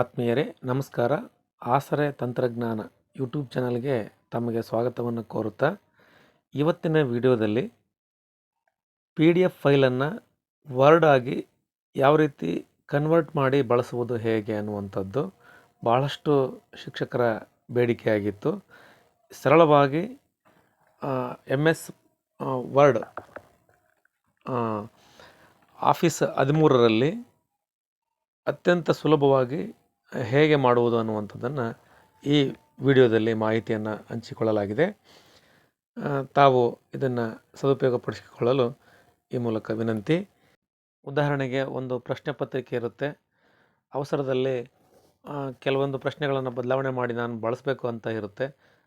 ಆತ್ಮೀಯರೇ, ನಮಸ್ಕಾರ. ಆಸರೆ ತಂತ್ರಜ್ಞಾನ ಯೂಟ್ಯೂಬ್ ಚಾನಲ್ಗೆ ತಮಗೆ ಸ್ವಾಗತವನ್ನು ಕೋರುತ್ತಾ, ಇವತ್ತಿನ ವಿಡಿಯೋದಲ್ಲಿ ಪಿ ಡಿ ಎಫ್ ಫೈಲನ್ನು ವರ್ಡ್ ಆಗಿ ಯಾವ ರೀತಿ ಕನ್ವರ್ಟ್ ಮಾಡಿ ಬಳಸುವುದು ಹೇಗೆ ಅನ್ನುವಂಥದ್ದು ಭಾಳಷ್ಟು ಶಿಕ್ಷಕರ ಬೇಡಿಕೆಯಾಗಿತ್ತು. ಸರಳವಾಗಿ ಎಂ ಎಸ್ ವರ್ಡ್ ಆಫೀಸ್ ಹದಿಮೂರರಲ್ಲಿ ಅತ್ಯಂತ ಸುಲಭವಾಗಿ ಹೇಗೆ ಮಾಡುವುದು ಅನ್ನುವಂಥದ್ದನ್ನು ಈ ವಿಡಿಯೋದಲ್ಲಿ ಮಾಹಿತಿಯನ್ನು ಹಂಚಿಕೊಳ್ಳಲಾಗಿದೆ. ತಾವು ಇದನ್ನು ಸದುಪಯೋಗಪಡಿಸಿಕೊಳ್ಳಲು ಈ ಮೂಲಕ ವಿನಂತಿ. ಉದಾಹರಣೆಗೆ ಒಂದು ಪ್ರಶ್ನೆ ಪತ್ರಿಕೆ ಇರುತ್ತೆ. ಅವಸರದಲ್ಲಿ ಕೆಲವೊಂದು ಪ್ರಶ್ನೆಗಳನ್ನು ಬದಲಾವಣೆ ಮಾಡಿ ನಾನು ಬಳಸಬೇಕು ಅಂತ ಇರುತ್ತೆ.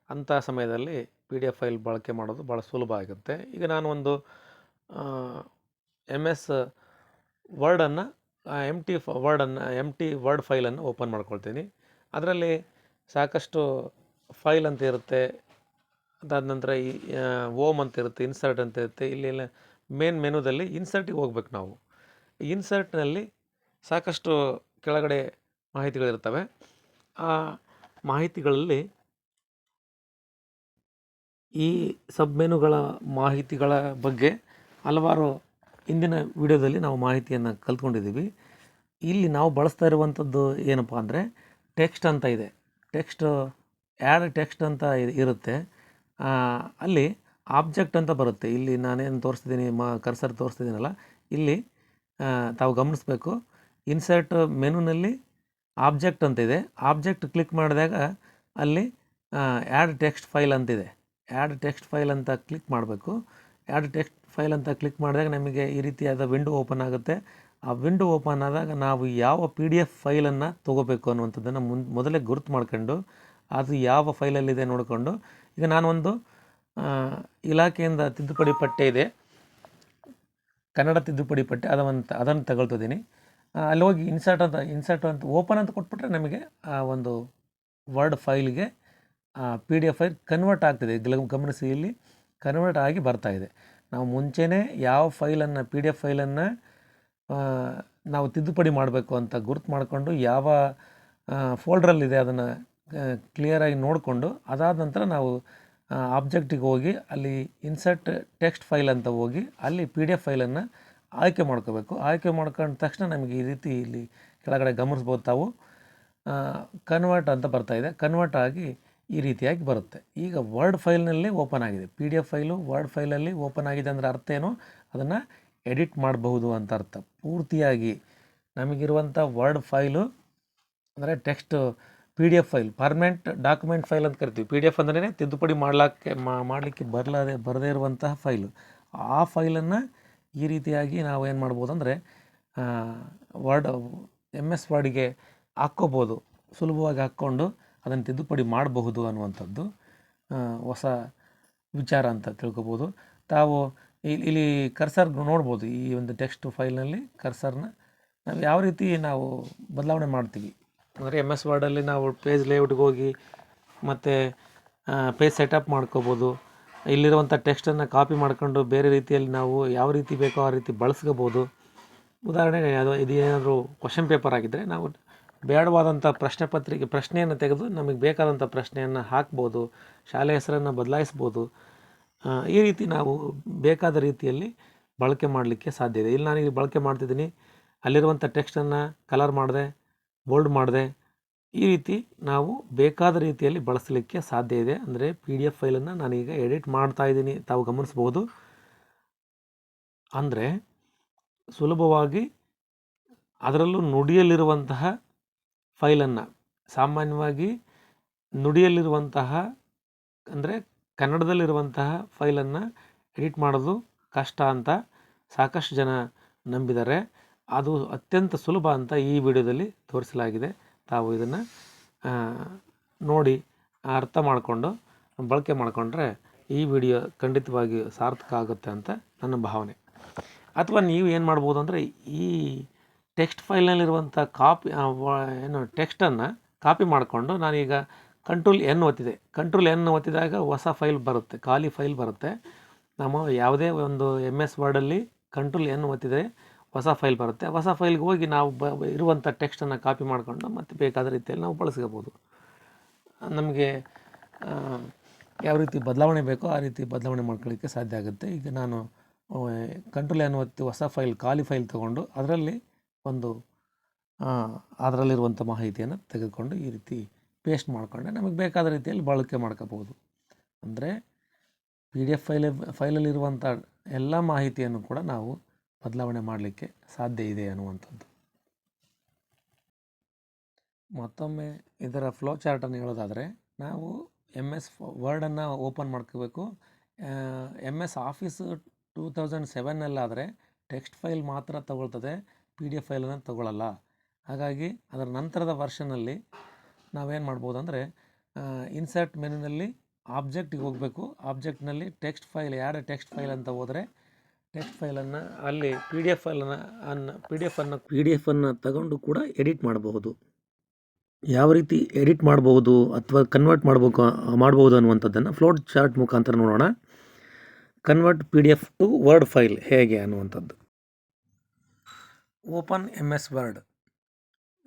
ಅಂಥ ಸಮಯದಲ್ಲಿ ಪಿ ಡಿ ಎಫ್ ಫೈಲ್ ಬಳಕೆ ಮಾಡೋದು ಭಾಳ ಸುಲಭ ಆಗುತ್ತೆ. ಈಗ ನಾನು ಒಂದು ಎಂ ಎಸ್ ವರ್ಡನ್ನು ಎಂ ಟಿ ಫ ವರ್ಡನ್ನು ಎಂ ಟಿ ವರ್ಡ್ ಫೈಲನ್ನು ಓಪನ್ ಮಾಡ್ಕೊಳ್ತೀನಿ. ಅದರಲ್ಲಿ ಸಾಕಷ್ಟು ಫೈಲ್ ಅಂತ ಇರುತ್ತೆ. ಅದಾದ ನಂತರ ಈ ಓಮ್ ಅಂತ ಇರುತ್ತೆ ಇನ್ಸರ್ಟ್ ಅಂತ ಇರುತ್ತೆ. ಇಲ್ಲಿ ಮೇನ್ ಮೆನುದಲ್ಲಿ ಇನ್ಸರ್ಟಿಗೆ ಹೋಗ್ಬೇಕು ನಾವು. ಇನ್ಸರ್ಟ್ನಲ್ಲಿ ಸಾಕಷ್ಟು ಕೆಳಗಡೆ ಮಾಹಿತಿಗಳಿರ್ತವೆ. ಆ ಮಾಹಿತಿಗಳಲ್ಲಿ ಈ ಸಬ್ ಮೆನುಗಳ ಮಾಹಿತಿಗಳ ಬಗ್ಗೆ ಹಲವಾರು ಇಂದಿನ ವಿಡಿಯೋದಲ್ಲಿ ನಾವು ಮಾಹಿತಿಯನ್ನು ಕಲ್ತ್ಕೊಂಡಿದ್ದೀವಿ. ಇಲ್ಲಿ ನಾವು ಬಳಸ್ತಾ ಇರುವಂಥದ್ದು ಏನಪ್ಪ ಅಂದರೆ ಟೆಕ್ಸ್ಟ್ ಅಂತ ಇದೆ. ಟೆಕ್ಸ್ಟ್ ಆ್ಯಡ್ ಟೆಕ್ಸ್ಟ್ ಅಂತ ಇರುತ್ತೆ. ಅಲ್ಲಿ ಆಬ್ಜೆಕ್ಟ್ ಅಂತ ಬರುತ್ತೆ. ಇಲ್ಲಿ ನಾನೇನು ತೋರಿಸ್ತಿದ್ದೀನಿ, ಮ ಕರ್ಸರ್ ತೋರಿಸ್ತಿದ್ದೀನಲ್ಲ, ಇಲ್ಲಿ ತಾವು ಗಮನಿಸಬೇಕು. ಇನ್ಸರ್ಟ್ ಮೆನುನಲ್ಲಿ ಆಬ್ಜೆಕ್ಟ್ ಅಂತ ಇದೆ. ಆಬ್ಜೆಕ್ಟ್ ಕ್ಲಿಕ್ ಮಾಡಿದಾಗ ಅಲ್ಲಿ ಆ್ಯಡ್ ಟೆಕ್ಸ್ಟ್ ಫೈಲ್ ಅಂತಿದೆ ಆ್ಯಡ್ ಟೆಕ್ಸ್ಟ್ ಫೈಲ್ ಅಂತ ಕ್ಲಿಕ್ ಮಾಡಬೇಕು. ಆ್ಯಡ್ ಟೆಕ್ಸ್ಟ್ ಫೈಲ್ ಅಂತ ಕ್ಲಿಕ್ ಮಾಡಿದಾಗ ನಮಗೆ ಈ ರೀತಿಯಾದ ವಿಂಡೋ ಓಪನ್ ಆಗುತ್ತೆ. ಆ ವಿಂಡೋ ಓಪನ್ ಆದಾಗ ನಾವು ಯಾವ ಪಿ ಡಿ ಎಫ್ ಫೈಲನ್ನು ತೊಗೋಬೇಕು ಅನ್ನುವಂಥದ್ದನ್ನು ಮುನ್, ಮೊದಲೇ ಗುರುತು ಮಾಡ್ಕೊಂಡು ಅದು ಯಾವ ಫೈಲಲ್ಲಿದೆ ನೋಡಿಕೊಂಡು ಈಗ ನಾನೊಂದು ಇಲಾಖೆಯಿಂದ ತಿದ್ದುಪಡಿ ಪಟ್ಟೆ ಇದೆ. ಕನ್ನಡ ತಿದ್ದುಪಡಿ ಪಟ್ಟೆ ಅದನ್ನು ಅದನ್ನು ತಗೊಳ್ತಿದ್ದೀನಿ ಅಲ್ಲಿ ಹೋಗಿ ಇನ್ಸರ್ಟ್ ಅಂತ ಇನ್ಸರ್ಟ್ ಅಂತ, ಓಪನ್ ಅಂತ ಕೊಟ್ಬಿಟ್ರೆ ನಮಗೆ ಆ ಒಂದು word ಫೈಲ್ಗೆ P D F file convert ಆಗ್ತಿದೆ. ಗಮನಿಸಿ ಇಲ್ಲಿ ಕನ್ವರ್ಟ್ ಆಗಿ ಬರ್ತಾ ಇದೆ. ನಾವು ಮುಂಚೆನೇ ಯಾವ ಫೈಲನ್ನು, ಪಿ ಡಿ ಎಫ್ ಫೈಲನ್ನು ನಾವು ತಿದ್ದುಪಡಿ ಮಾಡಬೇಕು ಅಂತ ಗುರುತು ಮಾಡಿಕೊಂಡು ಯಾವ ಫೋಲ್ಡ್ರಲ್ಲಿದೆ ಅದನ್ನು ಕ್ಲಿಯರಾಗಿ ನೋಡಿಕೊಂಡು ಅದಾದ ನಂತರ ನಾವು ಆಬ್ಜೆಕ್ಟಿಗೆ ಹೋಗಿ ಅಲ್ಲಿ ಇನ್ಸರ್ಟ್ ಟೆಕ್ಸ್ಟ್ ಫೈಲ್ ಅಂತ ಹೋಗಿ ಅಲ್ಲಿ ಪಿ ಡಿ ಎಫ್ ಫೈಲನ್ನು ಆಯ್ಕೆ ಮಾಡ್ಕೋಬೇಕು. ಆಯ್ಕೆ ಮಾಡ್ಕೊಂಡ ತಕ್ಷಣ ನಮಗೆ ಈ ರೀತಿ ಇಲ್ಲಿ ಕೆಳಗಡೆ ಗಮನಿಸ್ಬೋದು ತಾವು. ಕನ್ವರ್ಟ್ ಅಂತ ಬರ್ತಾ ಇದೆ. ಕನ್ವರ್ಟ್ ಆಗಿ ಈ ರೀತಿಯಾಗಿ ಬರುತ್ತೆ. ಈಗ ವರ್ಡ್ ಫೈಲ್ನಲ್ಲಿ ಓಪನ್ ಆಗಿದೆ. P D F file word ಫೈಲಲ್ಲಿ open ಆಗಿದೆ ಅಂದರೆ ಅರ್ಥ ಏನು? ಅದನ್ನು ಎಡಿಟ್ ಮಾಡಬಹುದು ಅಂತ ಅರ್ಥ. ಪೂರ್ತಿಯಾಗಿ ನಮಗಿರುವಂಥ ವರ್ಡ್ ಫೈಲು ಅಂದರೆ text P D F file permanent document file ಅಂತ ಕರಿತೀವಿ. ಪಿ ಡಿ ಎಫ್ ಅಂದ್ರೆ ತಿದ್ದುಪಡಿ ಮಾಡ್ಲಿಕ್ಕೆ ಮಾಡಲಿಕ್ಕೆ ಬರಲಾದೆ, ಬರದೇ ಇರುವಂತಹ ಫೈಲು. ಆ ಫೈಲನ್ನು ಈ ರೀತಿಯಾಗಿ ನಾವು ಏನು ಮಾಡ್ಬೋದು ಅಂದರೆ ವರ್ಡ್ ಎಂ ಎಸ್ ವರ್ಡಿಗೆ ಹಾಕ್ಕೋಬೋದು. ಸುಲಭವಾಗಿ ಹಾಕ್ಕೊಂಡು ಅದನ್ನು ತಿದ್ದುಪಡಿ ಮಾಡಬಹುದು ಅನ್ನುವಂಥದ್ದು ಹೊಸ ವಿಚಾರ ಅಂತ ತಿಳ್ಕೊಬೋದು. ತಾವು ಇಲ್ಲಿ ಕರ್ಸರ್ ನೋಡ್ಬೋದು, ಈ ಒಂದು ಟೆಕ್ಸ್ಟ್ ಫೈಲ್ನಲ್ಲಿ ಕರ್ಸರ್ನ. ನಾವು ಯಾವ ರೀತಿ ನಾವು ಬದಲಾವಣೆ ಮಾಡ್ತೀವಿ? ಅಂದರೆ ಎಂ ಎಸ್ ವರ್ಡಲ್ಲಿ ನಾವು ಪೇಜ್ ಲೇಔಟ್ಗೆ ಹೋಗಿ ಮತ್ತು ಪೇಜ್ ಸೆಟಪ್ ಮಾಡ್ಕೋಬೋದು. ಇಲ್ಲಿರುವಂಥ ಟೆಕ್ಸ್ಟನ್ನು ಕಾಪಿ ಮಾಡ್ಕೊಂಡು ಬೇರೆ ರೀತಿಯಲ್ಲಿ ನಾವು ಯಾವ ರೀತಿ ಬೇಕೋ ಆ ರೀತಿ ಬಳಸ್ಕೋಬೋದು. ಉದಾಹರಣೆಗೆ ಅದು, ಇದೇನಾದರೂ ಕ್ವಶನ್ ಪೇಪರ್ ಆಗಿದ್ದರೆ ನಾವು ಬೇಡವಾದಂಥ ಪ್ರಶ್ನೆ ಪತ್ರಿಕೆ, ಪ್ರಶ್ನೆಯನ್ನು ತೆಗೆದು ನಮಗೆ ಬೇಕಾದಂಥ ಪ್ರಶ್ನೆಯನ್ನು ಹಾಕ್ಬೋದು, ಶಾಲೆ ಹೆಸರನ್ನು ಬದಲಾಯಿಸ್ಬೋದು. ಈ ರೀತಿ ನಾವು ಬೇಕಾದ ರೀತಿಯಲ್ಲಿ ಬಳಕೆ ಮಾಡಲಿಕ್ಕೆ ಸಾಧ್ಯ ಇದೆ. ಇಲ್ಲಿ ನಾನೀಗ ಬಳಕೆ ಮಾಡ್ತಿದ್ದೀನಿ. ಅಲ್ಲಿರುವಂಥ ಟೆಕ್ಸ್ಟನ್ನು ಕಲರ್ ಮಾಡಿದೆ, ಬೋಲ್ಡ್ ಮಾಡಿದೆ. ಈ ರೀತಿ ನಾವು ಬೇಕಾದ ರೀತಿಯಲ್ಲಿ ಬಳಸಲಿಕ್ಕೆ ಸಾಧ್ಯ ಇದೆ. ಅಂದರೆ ಪಿ ಡಿ ಎಫ್ ಫೈಲನ್ನು ನಾನೀಗ ಎಡಿಟ್ ಮಾಡ್ತಾ ಇದ್ದೀನಿ. ತಾವು ಗಮನಿಸ್ಬೋದು ಅಂದರೆ ಸುಲಭವಾಗಿ ಅದರಲ್ಲೂ ನುಡಿಯಲ್ಲಿರುವಂತಹ ಫೈಲನ್ನು. ಸಾಮಾನ್ಯವಾಗಿ ನುಡಿಯಲ್ಲಿರುವಂತಹ, ಅಂದರೆ ಕನ್ನಡದಲ್ಲಿರುವಂತಹ ಫೈಲನ್ನು ಎಡಿಟ್ ಮಾಡೋದು ಕಷ್ಟ ಅಂತ ಸಾಕಷ್ಟು ಜನ ನಂಬಿದ್ದಾರೆ. ಅದು ಅತ್ಯಂತ ಸುಲಭ ಅಂತ ಈ ವಿಡಿಯೋದಲ್ಲಿ ತೋರಿಸಲಾಗಿದೆ. ತಾವು ಇದನ್ನು ನೋಡಿ ಅರ್ಥ ಮಾಡಿಕೊಂಡು, ಬಳಕೆ ಮಾಡಿಕೊಂಡ್ರೆ ಈ ವಿಡಿಯೋ ಖಂಡಿತವಾಗಿ ಸಾರ್ಥಕ ಆಗುತ್ತೆ ಅಂತ ನನ್ನ ಭಾವನೆ. ಅಥವಾ ನೀವು ಏನು ಮಾಡ್ಬೋದು ಅಂದರೆ ಈ ಟೆಕ್ಸ್ಟ್ ಫೈಲ್ನಲ್ಲಿರುವಂಥ ಕಾಪಿ ಏನು ಟೆಕ್ಸ್ಟನ್ನು ಕಾಪಿ ಮಾಡಿಕೊಂಡು ನಾನೀಗ ಕಂಟ್ರೋಲ್ ಎನ್ ಒತ್ತಿದೆ. ಕಂಟ್ರೋಲ್ ಎನ್ ಒತ್ತಿದಾಗ ಹೊಸ ಫೈಲ್ ಬರುತ್ತೆ, ಖಾಲಿ ಫೈಲ್ ಬರುತ್ತೆ. ನಮ್ಮ ಯಾವುದೇ ಒಂದು ಎಂ ಎಸ್ ವರ್ಡಲ್ಲಿ ಕಂಟ್ರೋಲ್ ಎನ್ ಒತ್ತಿದರೆ ಹೊಸ ಫೈಲ್ ಬರುತ್ತೆ. ಹೊಸ ಫೈಲ್ಗೆ ಹೋಗಿ ನಾವು ಬ- ಇರುವಂಥ ಟೆಕ್ಸ್ಟನ್ನು ಕಾಪಿ ಮಾಡಿಕೊಂಡು ಮತ್ತೆ ಬೇಕಾದ ರೀತಿಯಲ್ಲಿ ನಾವು ಬಳಸ್ಕೋಬೋದು. ನಮಗೆ ಯಾವ ರೀತಿ ಬದಲಾವಣೆ ಬೇಕೋ ಆ ರೀತಿ ಬದಲಾವಣೆ ಮಾಡ್ಕೊಳ್ಳಿಕ್ಕೆ ಸಾಧ್ಯ ಆಗುತ್ತೆ. ಈಗ ನಾನು ಕಂಟ್ರೋಲ್ ಎನ್ ಒತ್ತಿ ಹೊಸ ಫೈಲ್ ಖಾಲಿ ಫೈಲ್ ತೊಗೊಂಡು ಅದರಲ್ಲಿ ಒಂದು ಅದರಲ್ಲಿರುವಂಥ ಮಾಹಿತಿಯನ್ನು ತೆಗೆದುಕೊಂಡು ಈ ರೀತಿ ಪೇಸ್ಟ್ ಮಾಡಿಕೊಂಡೆ. ನಮಗೆ ಬೇಕಾದ ರೀತಿಯಲ್ಲಿ ಬಳಕೆ ಮಾಡ್ಕೋಬೋದು. ಅಂದರೆ ಪಿ ಡಿ ಎಫ್ ಫೈಲ್ ಫೈಲಲ್ಲಿರುವಂಥ ಎಲ್ಲ ಮಾಹಿತಿಯನ್ನು ಕೂಡ ನಾವು ಬದಲಾವಣೆ ಮಾಡಲಿಕ್ಕೆ ಸಾಧ್ಯ ಇದೆ ಅನ್ನುವಂಥದ್ದು. ಮತ್ತೊಮ್ಮೆ ಇದರ ಫ್ಲೋ ಚಾರ್ಟನ್ನು ಹೇಳೋದಾದರೆ, ನಾವು ಎಂ ಎಸ್ ವರ್ಡನ್ನು ಓಪನ್ ಮಾಡ್ಕೋಬೇಕು. M S office two thousand ಸೆವೆನ್ನಲ್ಲಾದರೆ text file ಮಾತ್ರ ತಗೊಳ್ತದೆ. ಪಿ ಡಿ ಎಫ್ ಫೈಲನ್ನು ತಗೊಳ್ಳಲ್ಲ ಹಾಗಾಗಿ ಅದರ ನಂತರದ ವರ್ಷನಲ್ಲಿ ನಾವೇನು ಮಾಡ್ಬೋದು ಅಂದರೆ ಇನ್ಸರ್ಟ್ ಮೆನುನಲ್ಲಿ ಆಬ್ಜೆಕ್ಟಿಗೆ ಹೋಗಬೇಕು. ಆಬ್ಜೆಕ್ಟ್ನಲ್ಲಿ ಟೆಕ್ಸ್ಟ್ ಫೈಲ್ ಯಾರ ಟೆಕ್ಸ್ಟ್ ಫೈಲ್ ಅಂತ ಹೋದರೆ ಟೆಕ್ಸ್ಟ್ ಫೈಲನ್ನು ಅಲ್ಲಿ ಪಿ ಡಿ ಎಫ್ ಫೈಲನ್ನು ಅನ್ನು ಪಿ ಡಿ ಎಫನ್ನು ಪಿ ಡಿ ಎಫನ್ನು ತಗೊಂಡು ಕೂಡ ಎಡಿಟ್ ಮಾಡಬಹುದು. ಯಾವ ರೀತಿ ಎಡಿಟ್ ಮಾಡಬಹುದು ಅಥವಾ ಕನ್ವರ್ಟ್ ಮಾಡಬೇಕು, ಮಾಡ್ಬೋದು ಅನ್ನುವಂಥದ್ದನ್ನು ಫ್ಲೋಟ್ ಚಾರ್ಟ್ ಮುಖಾಂತರ ನೋಡೋಣ. Convert P D F to word file ಹೇಗೆ ಅನ್ನುವಂಥದ್ದು. Open M S word.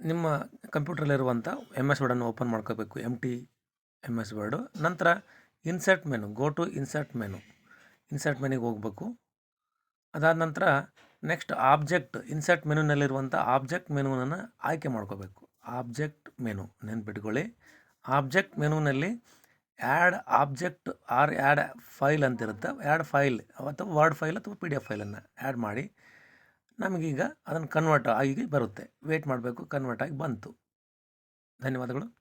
ನಿಮ್ಮ ಕಂಪ್ಯೂಟ್ರಲ್ಲಿರುವಂಥ ಎಂ ಎಸ್ ವರ್ಡನ್ನು ಓಪನ್ ಮಾಡ್ಕೋಬೇಕು. M T M S word. ನಂತರ insert menu, go to insert menu. Insert ಮೆನಿಗೆ ಹೋಗಬೇಕು. ಅದಾದ ನಂತರ ನೆಕ್ಸ್ಟ್ ಆಬ್ಜೆಕ್ಟ್, ಇನ್ಸರ್ಟ್ ಮೆನುನಲ್ಲಿರುವಂಥ ಆಬ್ಜೆಕ್ಟ್ ಮೆನುವನ್ನು ಆಯ್ಕೆ ಮಾಡ್ಕೋಬೇಕು. ಆಬ್ಜೆಕ್ಟ್ ಮೆನು, ನೆನ್ಪಿಟ್ಕೊಳ್ಳಿ. Object ಮೆನುನಲ್ಲಿ add object or add file ಅಂತಿರುತ್ತೆ. ಆ್ಯಡ್ ಫೈಲ್ ಅಥವಾ ವರ್ಡ್ ಫೈಲ್ ಅಥವಾ ಪಿ ಡಿ ಎಫ್ ಫೈಲನ್ನು ಆ್ಯಡ್ ಮಾಡಿ. ನಮಗೀಗ ಅದನ್ನು ಕನ್ವರ್ಟ್ ಆಗಿ ಬರುತ್ತೆ. ವೇಟ್ ಮಾಡಬೇಕು ಕನ್ವರ್ಟ್ ಆಗಿ ಬಂತು. ಧನ್ಯವಾದಗಳು.